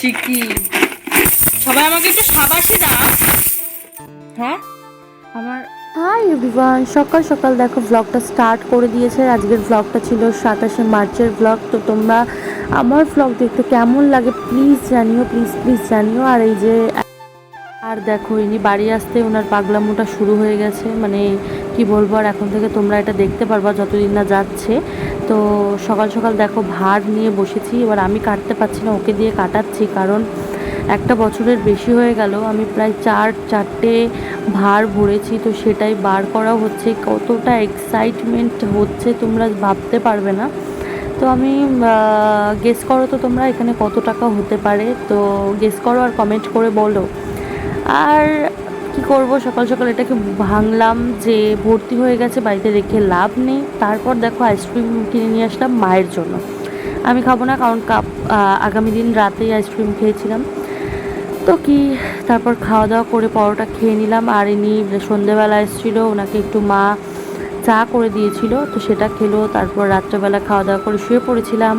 চিকি সবাই আমাকে একটু সাবাসি দাও। হ্যাঁ? আমার হাই এভরিওয়ান সকাল সকাল দেখো ব্লগটা স্টার্ট করে দিয়েছে। আজকের ব্লগটা ছিল সাতাশে মার্চের ব্লগ তো তোমরা আমার ব্লগ দেখতে কেমন লাগে প্লিজ জানিও প্লিজ প্লিজ জানিও। আর এই যে আর দেখো, ইনি বাড়ি আসতে ওনার পাগলামোটা শুরু হয়ে গেছে। মানে কি বলব, আর এখন থেকে তোমরা এটা দেখতে পারবা যতদিন না যাচ্ছে। তো সকাল সকাল দেখো, ভার নিয়ে বসেছি। এবার আমি কাটতে পারছি না, ওকে দিয়ে কাটাচ্ছি। কারণ একটা বছরের বেশি হয়ে গেল, আমি প্রায় চার, চারটে ভার ভরেছি। তো সেটাই বার করা হচ্ছে। কতটা এক্সাইটমেন্ট হচ্ছে তোমরা ভাবতে পারবে না। তো আমি গেস করো তো তোমরা এখানে কত টাকা হতে পারে। তো গেস করো আর কমেন্ট করে বলো। আর কি করব, সকাল সকাল এটাকে ভাঙলাম যে ভর্তি হয়ে গেছে, বাড়িতে রেখে লাভ নেই। তারপর দেখো আইসক্রিম কিনে নিয়ে আসলাম মায়ের জন্য। আমি খাব না, কারণ কাপ আগামী দিন রাতেই আইসক্রিম খেয়েছিলাম। তো কি, তারপর খাওয়া দাওয়া করে পরোটা খেয়ে নিলাম। আর ইনি সন্ধেবেলা এসেছিল, ওনাকে একটু মা চা করে দিয়েছিল, তো সেটা খেলো। তারপর রাত্রেবেলা খাওয়া দাওয়া করে শুয়ে পড়েছিলাম।